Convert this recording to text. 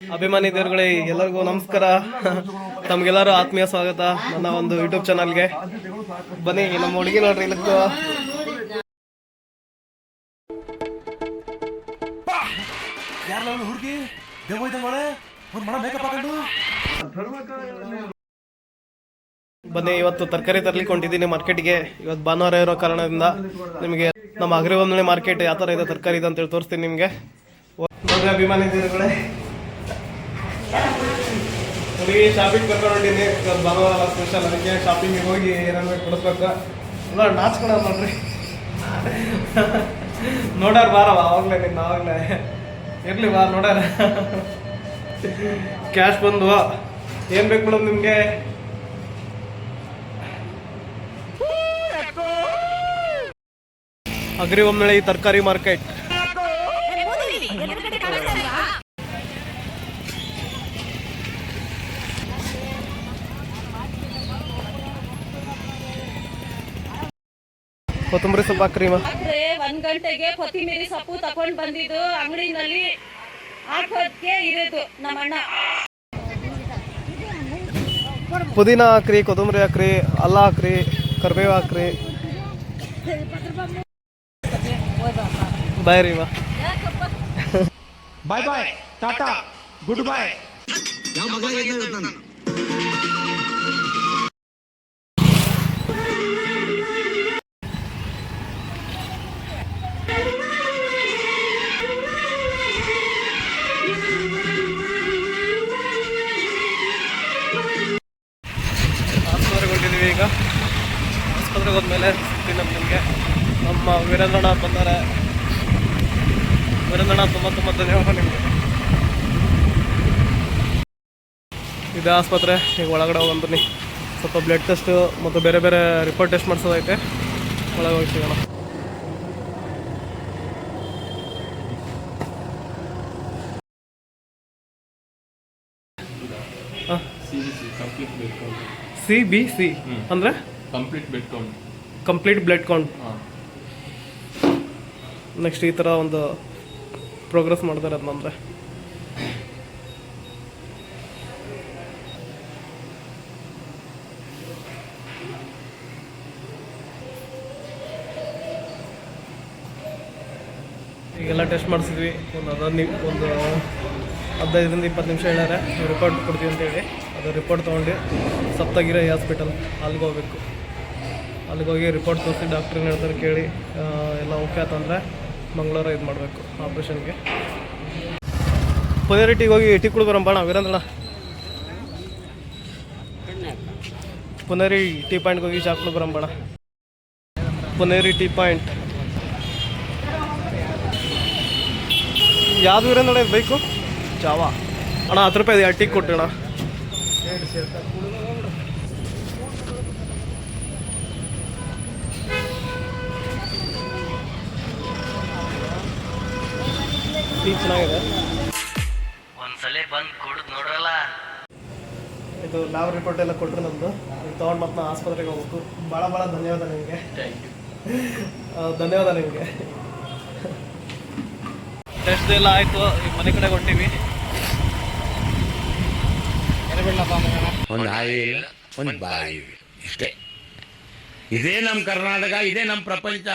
ಅಭಿಮಾನಿ ದೇವರುಗಳೇ, ಎಲ್ಲರಿಗೂ ನಮಸ್ಕಾರ. ತಮ್ಗೆಲ್ಲರೂ ಆತ್ಮೀಯ ಸ್ವಾಗತ ನನ್ನ ಒಂದು ಯೂಟ್ಯೂಬ್ ಚಾನಲ್ಗೆ ಬನ್ನಿ, ನಮ್ಮ ಹುಡುಗಿ ನೋಡ್ರಿ ಇಲ್ಲಕ್ಕೂ ಹುಡುಗಿ ಬನ್ನಿ, ಇವತ್ತು ತರಕಾರಿ ತರ್ಲಿಕ್ಕೆ ಮಾರ್ಕೆಟ್ ಮಾರ್ಕೆಟ್ಗೆ. ಇವತ್ತು ಭಾನುವಾರ ಇರೋ ಕಾರಣದಿಂದ ನಿಮಗೆ ನಮ್ಮ ಅಗ್ರಿವಂದನೆ ಮಾರ್ಕೆಟ್ ಯಾವ ಥರ ಇದೆ ತರಕಾರಿ ಇದೆ ಅಂತೇಳಿ ತೋರಿಸ್ತೀನಿ ನಿಮಗೆ. ಅಭಿಮಾನಿ ದೇವರುಗಳೇ ಹುಡುಗಿ ಶಾಪಿಂಗ್ ಕರ್ಕೊಂಡು ಹೊಂಟೀನಿ ಭಾನುವಾರ ಸ್ಪೆಷಲ್ ಅದಕ್ಕೆ ಶಾಪಿಂಗಿಗೆ ಹೋಗಿ ಏನಾದ್ರು ಕೊಡಿಸ್ಬೇಕು. ಎಲ್ಲ ನಾಚ್ಕೊಳ ನೋಡ್ರಿ. ನೋಡಾರ ಬಾರವ, ಅವಾಗಲೇ ನಿನ್ನ, ಅವಾಗಲೇ. ಇರ್ಲಿ ಬಾ, ನೋಡಾರ. ಕ್ಯಾಶ್ ಬಂದು. ಏನ್ ಬೇಕು ಮೇಡಮ್ ನಿಮಗೆ? ಅಗ್ರಿ ಒಮ್ಮೆ ತರಕಾರಿ ಮಾರ್ಕೆಟ್. ಕೊತ್ತಂಬರಿ ಸ್ವಲ್ಪ ಹಾಕ್ರಿ ಹಾಕ್ರೆ ಒಂದ್ ಗಂಟೆಗೆ ಕೊತ್ತಿಮೀರಿ ಸೊಪ್ಪು ತಕೊಂಡ್ ಬಂದಿದ್ದು ಅಂಗಡಿನಲ್ಲಿ ಹಾಕೋದಕ್ಕೆ ಇರೋದು ನಮ್ಮಣ್ಣ ಪುದೀನ ಹಾಕ್ರಿ ಕೊತ್ತಂಬರಿ ಹಾಕ್ರಿ ಅಲ್ಲ ಹಾಕ್ರಿ ಕರ್ಬೇವು ಹಾಕ್ರಿ. ಬಾಯ್ ರೀ ಬಾಯ್ ಬಾಯ್ ಟಾಟಾ ಗುಡ್ ಬಾಯ್ ಆಸ್ಪತ್ರೆಗೆ ಹೋದ್ಮೇಲೆ ನಮ್ಮ ನಿಮಗೆ. ನಮ್ಮ ವೀರೇಂದ್ರಣ್ಣ ಬಂದರೆ. ವೀರೇಂದ್ರಣ್ಣ ತುಂಬ ತುಂಬ ಧನ್ಯವಾದ ನಿಮಗೆ. ಇದೆ ಆಸ್ಪತ್ರೆ, ಈಗ ಒಳಗಡೆ ಹೋಗಿ ಬನ್ನಿ ಸ್ವಲ್ಪ ಬ್ಲಡ್ ಟೆಸ್ಟು ಮತ್ತು ಬೇರೆ ಬೇರೆ ರಿಪೋರ್ಟ್ ಟೆಸ್ಟ್ ಮಾಡಿಸೋದೈತೆ. ಒಳಗೆ ಹೋಗಿ ಸಿಗೋಣ. ಹಾಂ. Complete blood count C B C ಅಂದರೆ? Complete blood count complete blood count ಹಾಂ. ನೆಕ್ಸ್ಟ್ ಈ ಥರ ಒಂದು ಪ್ರೋಗ್ರೆಸ್ ಮಾಡ್ತಾರೆ ಅದನ್ನಂದ್ರೆ ಈಗೆಲ್ಲ ಟೆಸ್ಟ್ ಮಾಡಿಸಿದ್ವಿ. ಒಂದು ಹದಿನೈದು ಒಂದು ಹದಿನೈದರಿಂದ ಇಪ್ಪತ್ತು ನಿಮಿಷ ಹೇಳ್ಯಾರೆ. ರಿಪೋರ್ಟ್ ಕೊಡ್ತೀವಿ ಅಂತೇಳಿ ಅದು ರಿಪೋರ್ಟ್ ತೊಗೊಂಡು ಸಪ್ತಗಿರಿ ಹಾಸ್ಪಿಟಲ್ ಅಲ್ಲಿಗೆ ಹೋಗ್ಬೇಕು. ಅಲ್ಲಿಗೆ ಹೋಗಿ ರಿಪೋರ್ಟ್ ತೋರಿಸಿ ಡಾಕ್ಟ್ರ್ ಏನು ಹೇಳ್ತಾರೆ ಕೇಳಿ ಎಲ್ಲ ಓಕೆ ಆತಂದರೆ ಮಂಗಳವಾರ ಇದು ಮಾಡಬೇಕು ಆಪ್ರೇಷನ್ಗೆ ಪುನೇರಿ ಟೀಗೆ ಹೋಗಿ ಟೀ ಕುಡಿದು ಬರೋಣ ಬಾಣ ವೀರೇಂದ್ರಣ್ಣ. ಪುನೇರಿ ಟೀ ಪಾಯಿಂಟ್ಗೆ ಹೋಗಿ ಚಾ ಕುಡಿದು ಬರೋಣ ಬಾಣ ಪುನೇರಿ ಟೀ ಪಾಯಿಂಟ್ ಯಾವ್ದು ವೀರೇಂದ್ರಣ್ಣ ಇದು ಬೈಕು ಜಾವ. ಅಣ್ಣ, ಹತ್ತು ರೂಪಾಯಿ ಟೀ ಕೊಟ್ಟಣ ಟೀ ಚೆನ್ನಾಗಿದೆ ಒಂದ್ಸಲ ಬಂದ್ ಕುಡ್ದ್ ನೋಡ್ರಲ್ಲ. ಇದು ಲಾವ್ ರಿಪೋರ್ಟ್ ಎಲ್ಲ ಕೊಟ್ಟರು ನಮ್ದು. ಇದು ತೊಗೊಂಡು ಮತ್ತೆ ನಾ ಆಸ್ಪತ್ರೆಗೆ ಹೋಗ್ಬೇಕು. ಭಾಳ ಭಾಳ ಧನ್ಯವಾದ ನಿಮಗೆ. ಧನ್ಯವಾದ ನಿಮಗೆ. ಟೆಸ್ಟ್ ಎಲ್ಲ ಆಯಿತು. ಈಗ ಮನೆ ಕಡೆ ಹೊಂಟೀವಿ ಒಂದು ಹಾಯಿ ಇಲ್ಲ ಒಂದು ಬಾಯಿ ಇಷ್ಟೇ. ಇದೇ ನಮ್ಮ ಕರ್ನಾಟಕ ಇದೇ ನಮ್ಮ ಪ್ರಪಂಚ.